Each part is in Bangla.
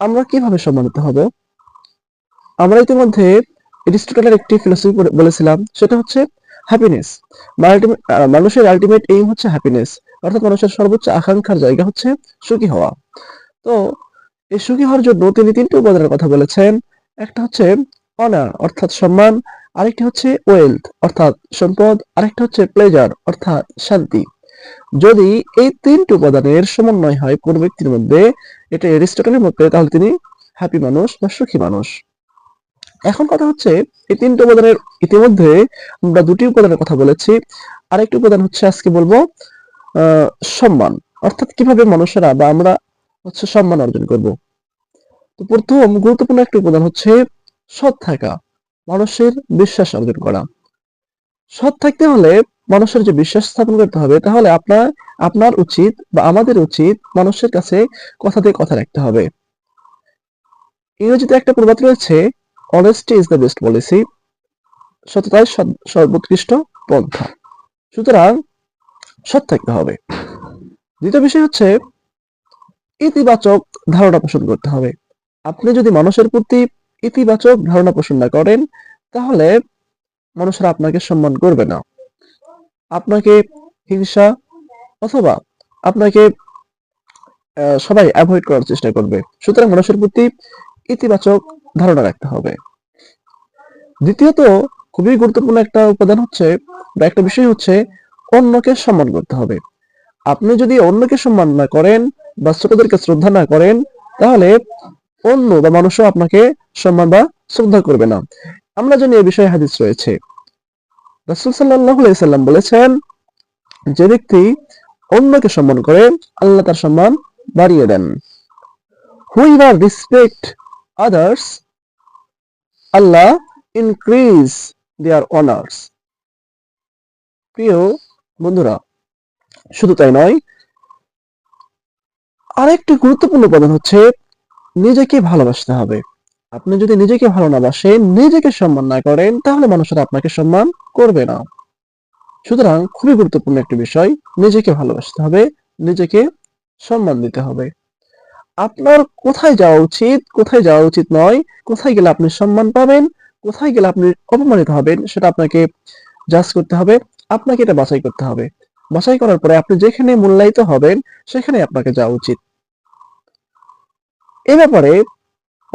আমরা কীভাবে সম্মানিত হব? আমরা ইতিমধ্যে এরিস্টটলের একটি ফিলোসফি বলেছিলাম, সেটা হচ্ছে হ্যাপিনেস মানুষের আলটিমেট এইম হচ্ছে হ্যাপিনেস অর্থাৎ মানুষের সর্বোচ্চ আকাঙ্ক্ষার জায়গা হচ্ছে সুখী হওয়া। তো, এই সুখী হওয়ার জন্য তিনি তিনটি উপাদানের কথা বলেছেন। একটা হচ্ছে অনার অর্থাৎ সম্মান, আরেকটি হচ্ছে ওয়েলথ অর্থাৎ সম্পদ, আরেকটা হচ্ছে প্লেজার অর্থাৎ শান্তি। যদি এই তিনটি উপাদানের সমন্বয় হয় কোন ব্যক্তির মধ্যে, এটা এরিস্টটলের মধ্যে, তাহলে তিনি হ্যাপি মানুষ বা সুখী মানুষ। এখন কথা হচ্ছে, এই তিনটি উপাদানের ইতিমধ্যে আমরা দুটি উপাদানের কথা বলেছি। আরেকটি উপাদান হচ্ছে আজকে বলব সম্মান। অর্থাৎ কীভাবে মানুষেরা বা আমরা হচ্ছে সম্মান অর্জন করব। তো প্রথম গুরুত্বপূর্ণ একটি উপাদান হচ্ছে সৎ থাকা, মানুষের বিশ্বাস অর্জন করা। সৎ থাকতে হলে মানুষের যে বিশ্বাস স্থাপন করতে হবে, তাহলে আপনার আপনার উচিত বা আমাদের উচিত মানুষের কাছে কথা দিয়ে কথা রাখতে হবে। ইংরেজিতে একটা প্রবাদ রয়েছে honesty is the best policy সততাই সর্বোৎকৃষ্ট পন্থা। সুতরাং সৎ থাকতে হবে। দ্বিতীয় বিষয় হচ্ছে, ইতিবাচক ধারণা পোষণ করতে হবে। আপনি যদি মানুষের প্রতি ইতিবাচক ধারণা পোষণ না করেন, তাহলে মানুষরা আপনাকে সম্মান করবে না। আপনাকে হিংসা অথবা আপনাকে সবাই অ্যাভয়েড করার চেষ্টা করবে। সুতরাং মানুষের প্রতি ইতিবাচক ধারণা রাখতে হবে। দ্বিতীয়ত, খুবই গুরুত্বপূর্ণ একটা উপাদান হচ্ছে বা একটা বিষয় হচ্ছে অন্যকে সম্মান করতে হবে। আপনি যদি অন্যকে সম্মান না করেন বা ছোটদেরকে শ্রদ্ধা না করেন, তাহলে অন্য বা মানুষও আপনাকে সম্মান বা শ্রদ্ধা করবে না। আমরা জানি এই বিষয়ে হাদিস রয়েছে। রাসুল সাল্লাহ সাল্লাম বলেছেন, যে ব্যক্তি অন্যকে সম্মান করে, আল্লাহ তার সম্মান বাড়িয়ে দেন। Whoever respect others Allah increase their honours প্রিয় বন্ধুরা, শুধু তাই নয়, আরেকটি গুরুত্বপূর্ণ উপাদান হচ্ছে, নিজেকে ভালোবাসতে হবে। আপনি যদি নিজেকে ভালো না বাসেন, নিজেকে সম্মান না করেন, তাহলে মানুষেরা আপনাকে সম্মান করবে না। সুতরাং খুবই গুরুত্বপূর্ণ একটি বিষয়, নিজেকে ভালোবাসতে হবে, নিজেকে সম্মান দিতে হবে। আপনার কোথায় যাওয়া উচিত, কোথায় যাওয়া উচিত নয়, কোথায় গেলে আপনি সম্মান পাবেন, কোথায় গেলে আপনি অপমানিত হবেন, সেটা আপনাকে জাজ করতে হবে, আপনাকে এটা বাছাই করতে হবে। বাছাই করার পরে আপনি যেখানে মূল্যায়িত হবেন সেখানে আপনাকে যাওয়া উচিত। এ ব্যাপারে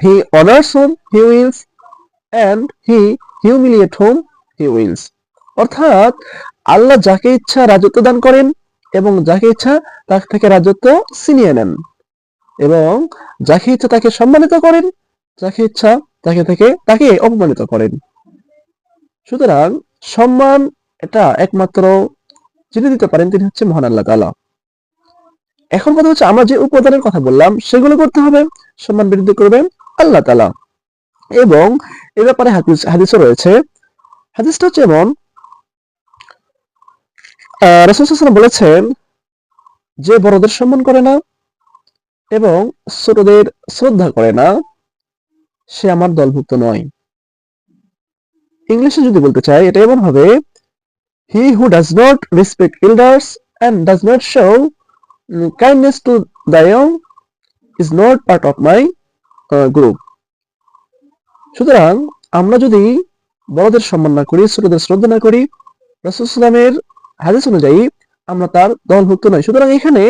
he honors whom he wills and he humiliate whom he wills অর্থাৎ, আল্লাহ যাকে ইচ্ছা রাজত্ব দান করেন এবং যাকে ইচ্ছা তার থেকে রাজত্ব ছিনিয়ে নেন। এবং যাকে ইচ্ছা তাকে সম্মানিত করেন, যাকে ইচ্ছা তাকে থেকে, তাকে অপমানিত করেন। সুতরাং, সম্মান এটা একমাত্র যিনি দিতে পারেন তিনি হচ্ছে মহান আল্লাহ তালা এখন কথা হচ্ছে আমরা যে উপাদানের কথা বললাম, সেগুলো করতে হবে, সম্মান বৃদ্ধি করবেন আল্লাহ তালা এবং এ ব্যাপারে হাদিস, হাদিসও রয়েছে। হাদিসটা হচ্ছে এমন রসুল বলেছেন, যে বড়দের সম্মান করে না এবং ছোটদের শ্রদ্ধা করে না, সে আমার দলভুক্ত নয়। ইংলিশে যদি বলতে চাই, এটা এমন হবে he who does not respect elders and does not show kindness to the is not part of my group সুতরাং আমরা যদি বড়দের সম্মান না করি, ছোটদের শ্রদ্ধা না করি রাসুলামের হাদিস অনুযায়ী আমরা তার দলভুক্ত নই। সুতরাং এখানে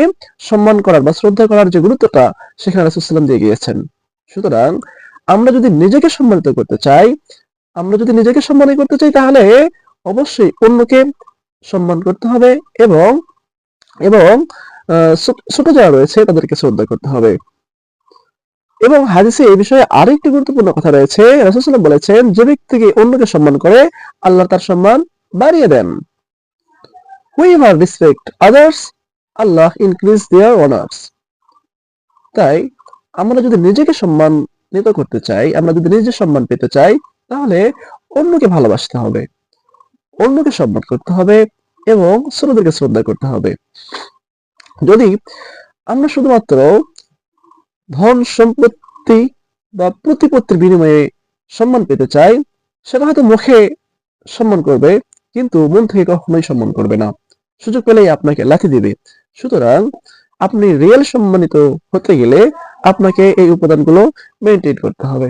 সম্মান করার বা শ্রদ্ধা করার যে গুরুত্বটা, সেখানে রাসুলাম দিয়ে গিয়েছেন। সুতরাং আমরা যদি নিজেকে সম্মানিত করতে চাই, আমরা যদি নিজেকে সম্মান করতে চাই, তাহলে অবশ্যই অন্যকে সম্মান করতে হবে এবং এবং ছোট যারা রয়েছে, তাদেরকে শ্রদ্ধা করতে হবে। এবং হাদিসে এই বিষয়ে আরেকটি গুরুত্বপূর্ণ কথা রয়েছে। রাসুসাল্লাম বলেছেন, যে ব্যক্তিকে অন্যকে সম্মান করে, আল্লাহ তার সম্মান বাড়িয়ে দেন। Whoever respect others Allah increase their honours তাই আমরা যদি নিজেকে সম্মানিত করতে চাই, আমরা যদি নিজে সম্মান পেতে চাই, তাহলে অন্যকে ভালোবাসতে হবে, অন্যকে সম্মান করতে হবে এবং ছোটদেরকে শ্রদ্ধা করতে হবে। যদি আমরা শুধুমাত্র ধন সম্পত্তি বা প্রতিপত্তির বিনিময়ে সম্মান পেতে চাই সেটা হয়তো মুখে সম্মান করবে, কিন্তু মন থেকে কখনোই সম্মান করবে না। সুযোগ পেলেই আপনাকে লাথি দিবে। সুতরাং আপনি রিয়েল সম্মানিত হতে গেলে আপনাকে এই উপাদানগুলো মেনটেন করতে হবে।